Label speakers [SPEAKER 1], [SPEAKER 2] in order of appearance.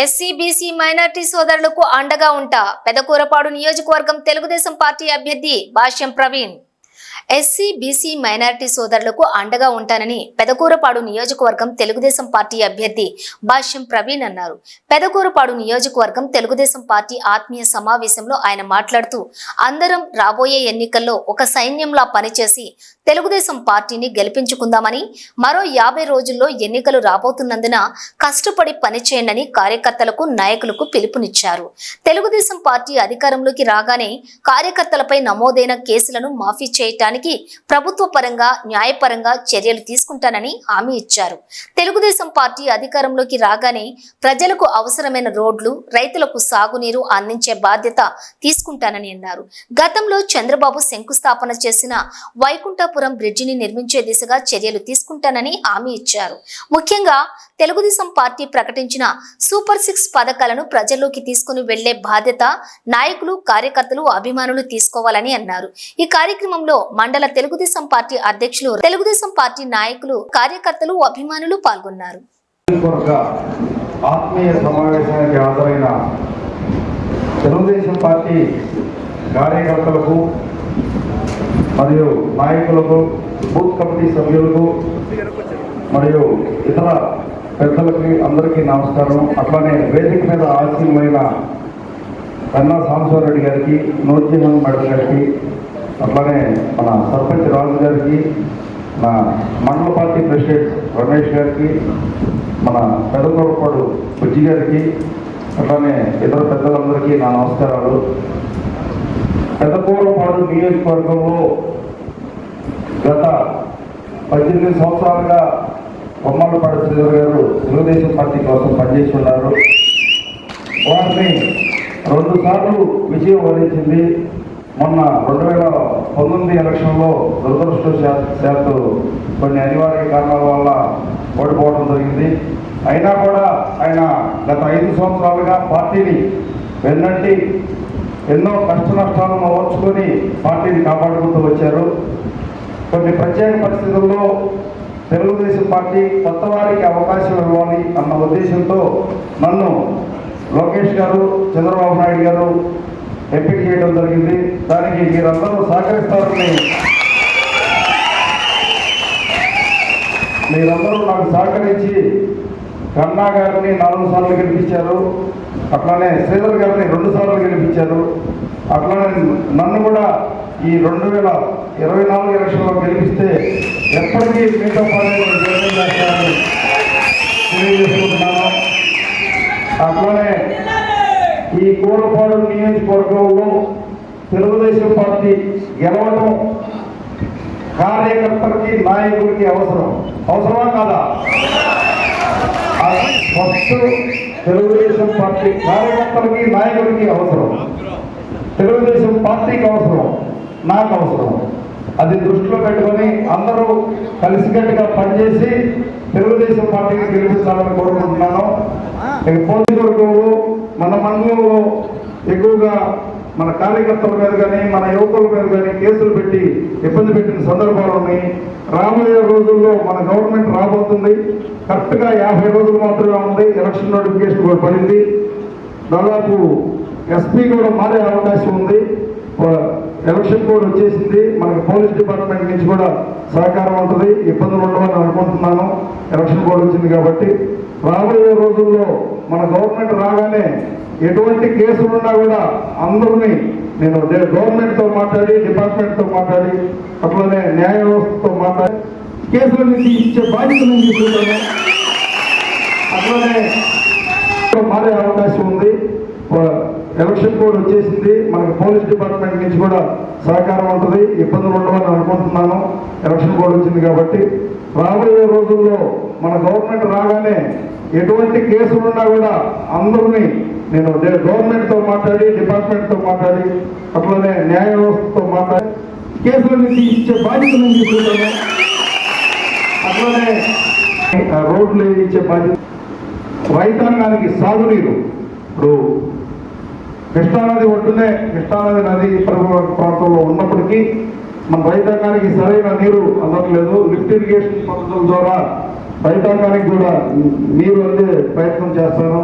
[SPEAKER 1] SC BC minority సోదరులకు అండగా ఉంటా. పెదకూరపాడు నియోజకవర్గం తెలుగుదేశం పార్టీ అభ్యర్థి Bhashyam Praveen. SC BC minority సోదరులకు అండగా ఉంటానని పెదకూరపాడు నియోజకవర్గం తెలుగుదేశం పార్టీ అభ్యర్థి భాష్యం ప్రవీణ్ అన్నారు. పెదకూరపాడు నియోజకవర్గం తెలుగుదేశం పార్టీ ఆత్మీయ సమావేశంలో ఆయన మాట్లాడుతూ అందరం రాబోయే ఎన్నికల్లో ఒక సైన్యంలా పనిచేసి తెలుగుదేశం పార్టీని గెలిపించుకుందామని మరో యాభై రోజుల్లో ఎన్నికలు రాబోతున్నందున కష్టపడి పనిచేయండి కార్యకర్తలకు నాయకులకు పిలుపునిచ్చారు. తెలుగుదేశం పార్టీ అధికారంలోకి రాగానే కార్యకర్తలపై నమోదైన కేసులను మాఫీ చేయటానికి ప్రభుత్వ పరంగా న్యాయపరంగా చర్యలు తీసుకుంటానని హామీ ఇచ్చారు. తెలుగుదేశం పార్టీ అధికారంలోకి రాగానే ప్రజలకు అవసరమైన రోడ్లు రైతులకు సాగునీరు అందించే బాధ్యత తీసుకుంటానని అన్నారు. గతంలో చంద్రబాబు శంకుస్థాపన చేసిన వైకుంఠపురం బ్రిడ్జిని నిర్మించే దిశగా చర్యలు తీసుకుంటానని హామీ ఇచ్చారు. ముఖ్యంగా తెలుగుదేశం పార్టీ ప్రకటించిన సూపర్ సిక్స్ పథకాలను ప్రజల్లోకి తీసుకుని వెళ్ళే బాధ్యత నాయకులు కార్యకర్తలు అభిమానులు తీసుకోవాలని అన్నారు. ఈ కార్యక్రమంలో మండల తెలుగుదేశం పార్టీ అధ్యక్షులు తెలుగుదేశం పార్టీ నాయకులు కార్యకర్తలు అభిమానులు పాల్గొన్నారు.
[SPEAKER 2] ఆత్మీయ సమావేశానికి హాజరైన తెలుగుదేశం పార్టీ కార్యకర్తలకు మరియు నాయకులకు బూత్ కమిటీ సభ్యులకు మరియు ఇతర పెద్దలకి అందరికీ నమస్కారం. అట్లానే వేదిక మీద ఆశీనమైన కన్నా సాంబశివరెడ్డి గారికి నూర్జీవన్ మేడం గారికి అట్లానే మన సర్పంచ్ రాజు గారికి మన మండల పార్టీ ప్రెసిడెంట్ రమేష్ గారికి మన పెదకొరపాడు బుజ్జి గారికి అట్లానే ఇతర పెద్దలందరికీ నా నమస్కారాలు. పెదకూరపాడు నియోజకవర్గంలో గత పద్దెనిమిది సంవత్సరాలుగా బొమ్మలపాడు శ్రీధర్ గారు తెలుగుదేశం పార్టీ కోసం పనిచేసి ఉన్నారు వారిని రెండుసార్లు విజయం వరించింది. మొన్న రెండు వేల పంతొమ్మిది ఎలక్షన్లో దురదృష్టవశాత్తు కొన్ని అనివార్య కారణాల వల్ల ఓడిపోవడం జరిగింది. అయినా కూడా ఆయన గత ఐదు సంవత్సరాలుగా పార్టీని వెన్నంటి ఎన్నో కష్ట నష్టాలను ఓర్చుకొని పార్టీని కాపాడుకుంటూ వచ్చారు. కొన్ని ప్రత్యేక పరిస్థితుల్లో తెలుగుదేశం పార్టీ కొత్త వారికి అవకాశం ఇవ్వాలి అన్న ఉద్దేశంతో నన్ను లోకేష్ గారు చంద్రబాబు నాయుడు గారు ఎంపిక చేయడం జరిగింది. దానికి మీరందరూ సహకరిస్తారని మీరందరూ నాకు సహకరించి కన్నా గారిని నాలుగు సార్లు గెలిపించారు. అట్లానే శ్రీధర్ గారిని రెండు సార్లు గెలిపించారు. అట్లానే నన్ను కూడా ఈ రెండు వేల ఇరవై నాలుగు ఎలక్షన్లో గెలిపిస్తే ఎప్పటికీ మీతో పాటు తెలియజేసుకుంటున్నాను. అట్లానే ఈ కూరపాడు నియోజకవర్గంలో తెలుగుదేశం పార్టీ గెలవడం కార్యకర్తలకి నాయకులకి అవసరం. అవసరమా కాదా? ఫస్ట్ తెలుగుదేశం పార్టీ కార్యకర్తలకి నాయకులకి అవసరం. తెలుగుదేశం పార్టీకి అవసరం. నాకు అవసరం. అది దృష్టిలో పెట్టుకొని అందరూ కలిసికట్టుగా పనిచేసి తెలుగుదేశం పార్టీని గెలిపించాలని కోరుకుంటున్నాను. పోటీ వర్గంలో మన మండలంలో ఎక్కువగా మన కార్యకర్తల మీద కానీ మన యువకుల మీద కానీ కేసులు పెట్టి ఇబ్బంది పెట్టిన సందర్భాలు ఉన్నాయి. రాబోయే రోజుల్లో మన గవర్నమెంట్ రాబోతుంది. కరెక్ట్గా యాభై రోజులు మాత్రమే ఉంది. ఎలక్షన్ నోటిఫికేషన్ కూడా పడింది. దాదాపు ఎస్పీ కూడా మారే అవకాశం ఉంది. ఎలక్షన్ కోడ్ వచ్చేసింది. మనకి పోలీస్ డిపార్ట్మెంట్ నుంచి కూడా సహకారం ఉంటుంది. ఇబ్బందులు ఉండవని అనుకుంటున్నాను. ఎలక్షన్ కోడ్ వచ్చింది కాబట్టి రాబోయే రోజుల్లో మన గవర్నమెంట్ రాగానే ఎటువంటి కేసులు ఉన్నా కూడా అందరినీ నేను గవర్నమెంట్తో మాట్లాడి డిపార్ట్మెంట్తో మాట్లాడి అట్లనే న్యాయ వ్యవస్థతో మాట్లాడి కేసులను తీయించే బాధ్యత నేను తీసుకుంటాను. అట్లనే మారే అవకాశం ఉంది. ఎలక్షన్ కోడ్ వచ్చేసింది. మనకి పోలీస్ డిపార్ట్మెంట్ నుంచి కూడా సహకారం ఉంటుంది. ఇబ్బందులు ఉండవని అనుకుంటున్నాను. ఎలక్షన్ కోడ్ వచ్చింది కాబట్టి. రాబోయే రోజుల్లో మన గవర్నమెంట్ రాగానే ఎటువంటి కేసులు ఉన్నా కూడా అందరినీ నేను గవర్నమెంట్తో మాట్లాడి డిపార్ట్మెంట్తో మాట్లాడి అట్లనే న్యాయ వ్యవస్థతో మాట్లాడి కేసులను తీయించే బాధ్యత తీసుకుంటాను. అట్లనే ఆ, రోడ్లు వేయించే బాధ్యత. రైతాంగానికి సాగునీరు. ఇప్పుడు కృష్ణానది ఒడ్డునే కృష్ణానది నది ప్రాంతంలో ఉన్నప్పటికీ మన రైతాంగానికి సరైన నీరు అందట్లేదు. లిఫ్ట్ ఇరిగేషన్ పద్ధతుల ద్వారా రైతాంగానికి కూడా నీరు అందే ప్రయత్నం చేస్తాను.